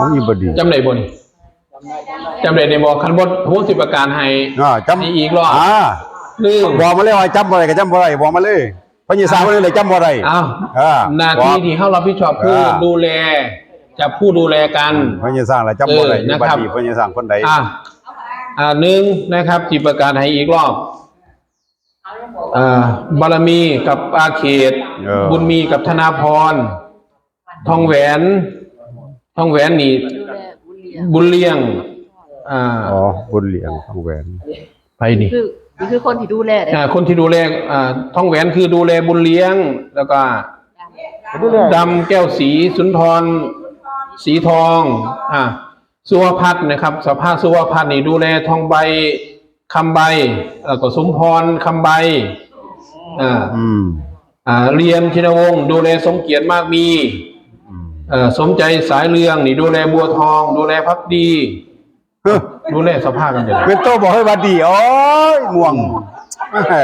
ของอีบดีจำได้บ่นี่จำได้ในบ่คันบ่โหสิประการให้อ่าจำนี่อีกรอบอ่าลืมบอกมาเลยว่าจำบ่ได้ก็จำบ่ได้บอกมาเลยพญาสาวคนนึงเลยจำบ่ได้อ้าวอ่าหน้าที่ที่เฮารับผิดชอบคืออ่าดูแลจะผู้ดูแลกันพญาสร้างแล้วจำบ่ได้เอออยู่นะครับบัดนี้พญาสร้างคนใดอะอ่าหนึ่งนะครับจิประการให้อีกรอบอ่าบารมีกับอาเขตเออบุญมีกับธนาพร ทองแหวน ทองแหวนนี่บุญเลี้ยง อ่าอ๋อบุญเหลียงของแหวนไปนี่คือนี่คือคนที่ดูแลเด้อ่าคนที่ดูแลอ่าทองแหวนคือดูแลบุญเลี้ยง แล้วก็ดำแก้วสีสุนทร สีทอง อ่าสุวพัฒน์นะครับสภาพสุวพัฒน์นี่ดูแลทองใบคำใบ แล้วก็สมพรคำใบอ่าอืม อ่าเรียนชินวงศ์ดูแลสมเกียรติมากมีอืมเอ่อ สมใจสายเรืองนี่ดูแลบัวทอง ดูแลพักดีเฮ้อดูแลสภาพกันเดี๋ยวเป็นโตบอกให้บัดดีโอ้ยม่วงแหม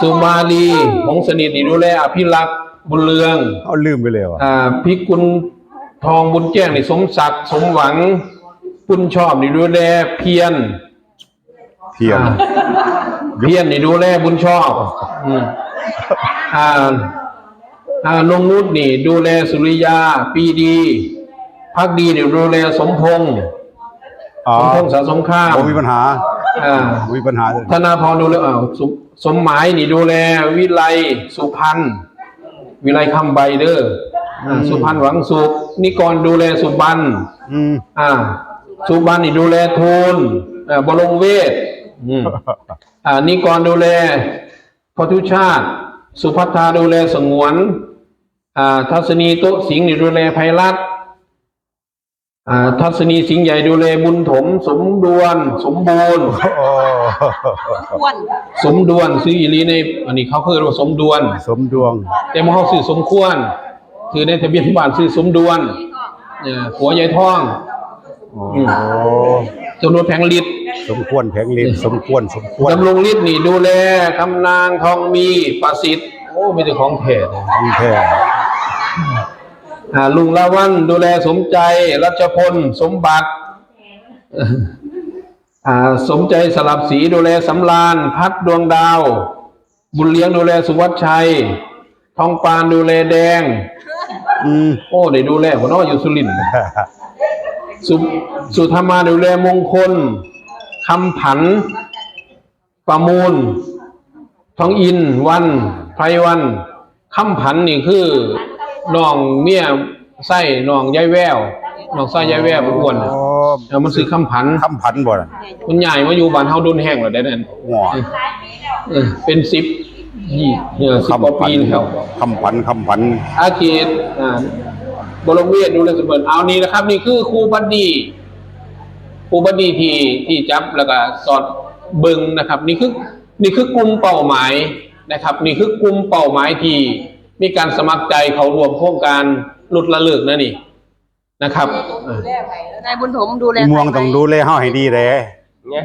สุมาลีหงสนิทนี่ดูแลอภิรักษ์บุญเรืองเอาลืมไปเลยว่ะอ่าพิกุลทองบุญแจ้งนี่สมศักดิ์สมหวังบุญชอบนี่ดูแลเพียรเทียนอ่าเพียรนี่ดูแลบุญชอบ อืมอ่า อ่านงนุษนี่ ดูแลสุริยา ปีดีพักดีนี่ดูแลสมพงษ์อ๋อสมพงษ์สาสมข้ามบ่มีปัญหาอ่าบ่มีปัญหาเลยธนาพรดูแลอ่าสมสมหมายนี่ดูแล วิไลสุพรรณวิไลคำใบเด้ออ่าสุพรรณหวังสุขนิกรดูแลสุบรรณอืมอ่า สุบรรณนี่ดูแลโทนอ่าบรมเวทอืมอ่านิกรดูแลพทุชาติ สุพัทธาดูแลสงวนอ่า ทัศนีโตะสิงห์นี่ดูแลไพรัตน์อ่าทัศนีสิงห์ใหญ่ดูแลบุญถม สมดวน สมบูรณ์โอ้ควรสมดวนซื้ออีหลีใน อันนี้เขาเคยเรียกว่าสมดวน สมดวง แต่หมอเขาซื้อสมควร คือในทะเบียนบ้านซื้อสมดวนเนี่ยหัวยายทองโอ้อืมจำนวนแผงลิตรสมควรแผงลิ้นสมควรสมควรดำรงฤทธิ์นี่ดูแลคำนางทองมีประสิทธิ์โอ้ไม่ใช่ของแท้เลยของแท้อ่า ลุงละวันดูแลสมใจ รัชพล สมบัติสมใจสลับสีดูแลสำรานพัดดวงดาว บุญเลี้ยงดูแลสุวัชชัย ทองปานดูแลแดง อืมโอ้ได้ดูแลหัวน้ออยู่สุรินทร์สุสุธรรมาดูแลมงคลคำผัน ประมูล ทองอินวันไพรวันคำผันนี่คือ น้องเมียไส้น้องยายแววน้องไส้ยายแววเป็นอ้วนน่ะโอ้เอามันซื้อคำผันคำพันบ่น่ะมันใหญ่มาอยู่บ้านเฮาดุนแห้งแล้วได้นั่นหัวเออเป็นสิบยี่เออสิบกว่าปีแล้ว คำพันคำพันอาเขตอ่าบรมเวทดูแลสมบูรณ์เอานี้นะครับ นี่คือครูบัดดีครูบัดดีที่ที่จับแล้วก็สอดเบิงนะครับ นี่คือนี่คือกลุ่มเป้าหมายนะครับ นี่คือกลุ่มเป้าหมายที่ มีการสมัครใจเขารวมโครงการหลุดละเลิกนะนี่นะครับอ่า นายบุญถมดูแลอีม่วงต้องดูแลเฮาให้ดีเด้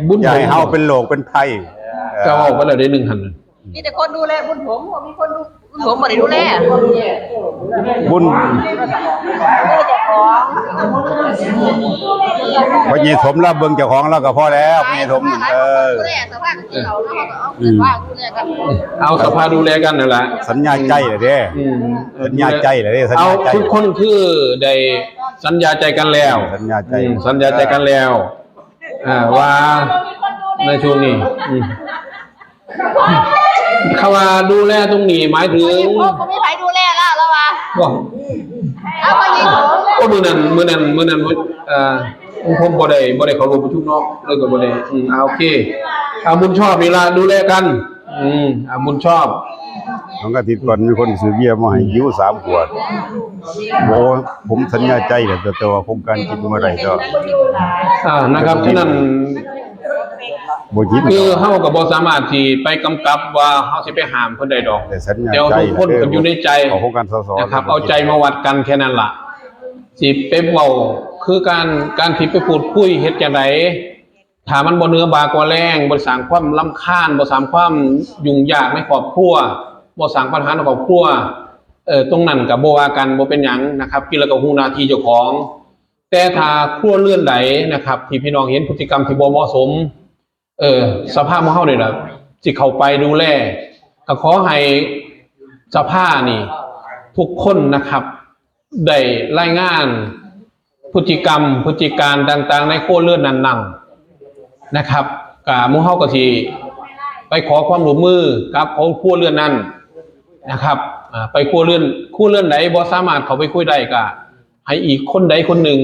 บุญอย่าให้เฮาเป็นโรคเป็นภัยก็ออกไปแล้วได้หนึ่งหัน มีแต่คนดูแลบุญถมบ่มีคนดู บุญถมบ่ได้ดูแลบุญเออเจ้าของพญสมรับเบิ่งเจ้าของแล้วก็พอแล้วพญสมเออดูแลสภาพที่เราแล้วเขาก็เอาเงินว่างดูแลกันเอาสภาดูแลกันนั่นแหละสัญญาใจเลยเด้อืมสัญญาใจเลยเด้สัญเอาญาใจทุกคนคือได้สัญญาใจกันแล้ว สัญญาใจอืมสัญญาใจกันแล้วอ่าว่าในช่วงนี้อืม คำว่าดูแลตรงนี้หมายถึงพ่อก็ไม่ใครดูแลแล้วแล้วว่าว่าเอาไปยิงผมก็มือนั้นมือนั้นมือนั้นเอ่อผมบ่ได้บ่ได้เข้าร่วมประชุมเนาะเลยก็บ่ได้อืมเอาโอเคเอาบุญชอบนี่ล่ะดูแลกัน อืมเอาบุญชอบน้องอาทิตย์ก่อนมีคนซื้อเบียร์มาให้ยิ้วสามขวดโอ้ผมสัญญาใจแหละแต่แต่ว่าโครงการกินเมื่อไหร่ก็อ่านะครับฉะนั้น บ่กินคือเฮาก็บ่สามารถที่ไปกำกับว่าเฮาสิไปห้ามเพิ่นได้ดอกแต่สัญญาเดี๋ยวใจทุกคนก็อยู่ในใจของโครงการสสนะครับ เอาใจมาวัดกันแค่นั้นล่ะสิไปเว้าคือการการที่ไปพูดคุยเฮ็ดจังไดถ้ามันบ่เนื้อบากว่าแรงบ่สร้างความรำคาญบ่สร้างความยุ่งยากในครอบครัวบ่สร้างปัญหาในครอบครัวเอ่อตรงนั้นก็บ่ว่ากันบ่เป็นหยังนะครับกินแล้วก็ฮู้หน้าที่เจ้าของ แต่ถ้าครัวเลื่อนใดนะครับ ที่พี่น้องเห็นพฤติกรรมที่บ่เหมาะสม เออ สภาพของเฮานี่ล่ะสิเขาไปดูแลก็ขอให้สภานี่ ทุกคนนะครับ ได้รายงานพฤติกรรมพฤติการต่าง ๆ ในครัวเรือนนั้นๆนะครับกาหมู่เฮาก็สิไปขอความร่วมมือกับของครัวเรือนนั้นนะครับไปครัวเรือนครัวเรือนไหนบ่สามารถเขาไปคุยได้ก็ให้อีกคนใดคนหนึ่ง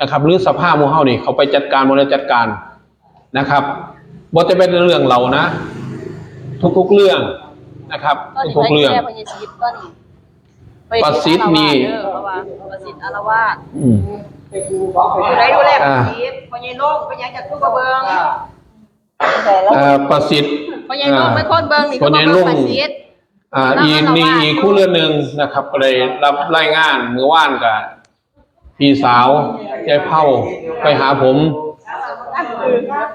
นะครับ หรือสภาหมู่เฮานี่เขาไปจัดการบริจัดการนะครับ บ่จะเป็นเรื่องเรานะ ทุกๆเรื่องนะครับตอนนี้ทุกไปๆเรื่องแก้พญาชิตตอนนี้ประสิทธิ์นี่เออเพราะว่าประสิทธิ์อารวาสอืม อยู่ไหนดูแลพญาชิตพญาโลกพญาจักรุกระเบิงเอ่อประสิทธิ์พญาโลกไม่คนเบิงนี่พญาโลกประสิทธิ์ อ่าแล้วอีกเรานี่ว่าอีกคู่เรื่องหนึ่งนะครับก็เลยรับรายงานเมื่อวานกับพี่สาวยายเผาไปหาผม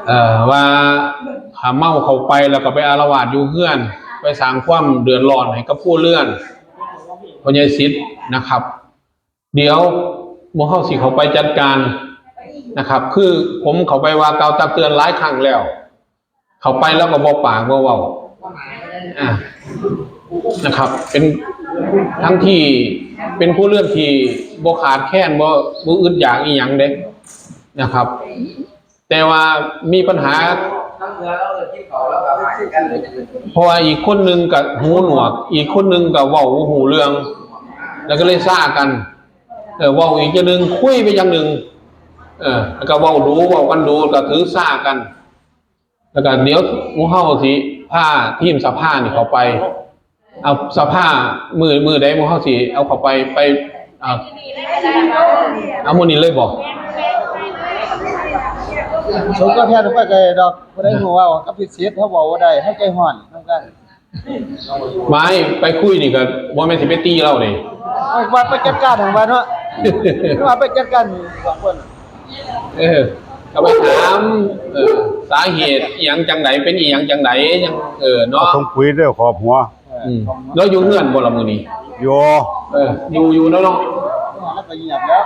เอ่อว่าหาเมาเขาไปแล้วก็ไปอารวาสอยู่เพื่อน ไปสร้างความเดือดร้อนให้กับผู้เลื่อนพญายสิทธิ์นะครับ เดี๋ยวหมเฮาสิเขาไปจัดการนะครับ คือผมเขาไปว่าเกาตักเตือนหลายครั้งแล้ว เขาไปแล้วก็บอกปากว่าเว้าอ่านะครับ เป็นทั้งที่เป็นผู้เลื่อนที่บ่ขาดแค้นบ่บ่อึดอยากอีหยังเด้นะครับ แต่ว่ามีปัญหาเพราะว่าอีกคนหนึงกับหูหนวก อีกคนหนึงกับเว้าบ่หูเรื่อง แล้วก็เลยซ่ากันเออเว้าอีกอย่างหนึงคุยไปอย่างหนึ่งเออแล้วก็เว้าดูเว้ากันดูก็ถือซ่ากัน แล้วก็เดี๋ยวหมูเฮาสิผ้าทีมสภานี่เขาไปเอาสภามือมือได้หมูเฮาสิเอาเขาไปไปเอาเอาโมอนี้เลยบอก สมก็แทนไปไกลดอกบ่ได้ฮู้ว่ากับพิเศษเขาบอกว่าได้ให้ใจฮ้อนนำกันไม้ไปคุยนี่ก็บ่แม่นสิไปตีเรานี่ว่าไปจัดการของบ้านเนาะว่าไปจัดการสองคนเออก็ไปถามเออสาเหตุอหยังจังไหนเป็นอีหยังจังไหนยังเออเอาเนาะทงปุ๋ยเด้อขอบหัวอืมแล้วอยู่เฮือนบ่ละมื้อนี้โยเอออยู่อยู่แล้วเนาะแล้วก็เงียบแล้ว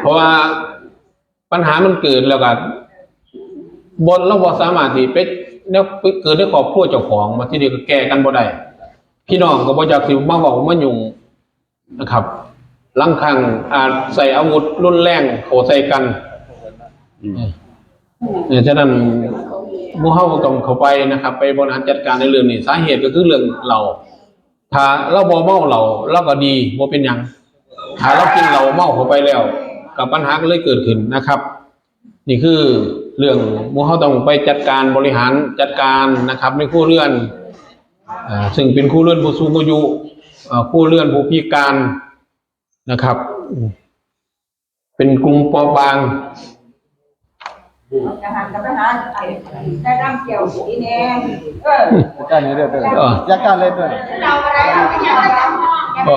เพราะว่าปัญหามันเกิดแล้วก็บนเราบ่สามารถที่ไปแล้วเกิดในครอบครัวเจ้าของมาที่เดียวก็แก้กันบ่ได้พี่น้องก็บ่อยากสิมาเว้ามายุ่งนะครับลังคังอาจใส่อาวุธรุนแรงโหใส่กันเนี่ยฉะนั้นมู่เฮาต้องเข้าไปนะครับ ไปบริหารจัดการในเรื่องนี้สาเหตุก็คือเรื่องเรา ถ้าเราบ่เมาเราเราก็ดีบ่เป็นหยัง ถ้าเรากินเราเมาเข้าไปแล้ว กับปัญหาก็เลยเกิดขึ้นนะครับ นี่คือเรื่องหมู่เฮาต้องไปจัดการบริหารจัดการนะครับในครัวเรือนอ่าซึ่งเป็นครัวเรือนผู้สูงอายุอ่าครัวเรือนผู้พิการนะครับอืมเป็นกลุ่มเปราะบางจะหันกับทหารได้ร่ำเกี่ยวสีแดงเออจัดการนี้เด้อเด้อเออจัดการเลยเด้อเราอะไรเราไม่อยากจะทำก็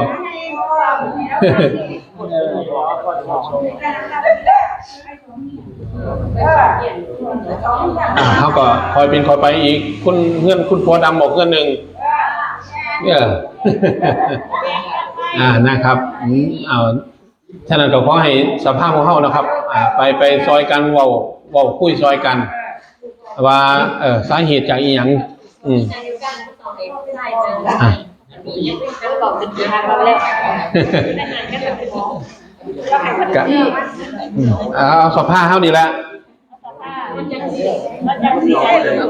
อ่าเขาก็คอยเป็นคอยไปอีก คุณเพื่อนคุณพัวดำบอกเพื่อนหนึ่งเนี่ยอ่านะครับอืมเอาฉะนั้นก็ขอให้สภาพของเขานะครับ อ่า ไปไปซอยกันเว้าเว้าคุยซอยกัน ว่าเออสาเหตุจากอีหยังอืมอ่ะกะอืมเอาสภาพเท่านี้แหละ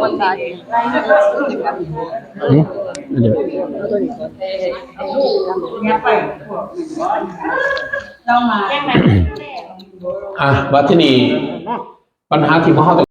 คนตายอืมเดี๋ยวเรามาอะวัดที่นี่ปัญหาที่พ่อ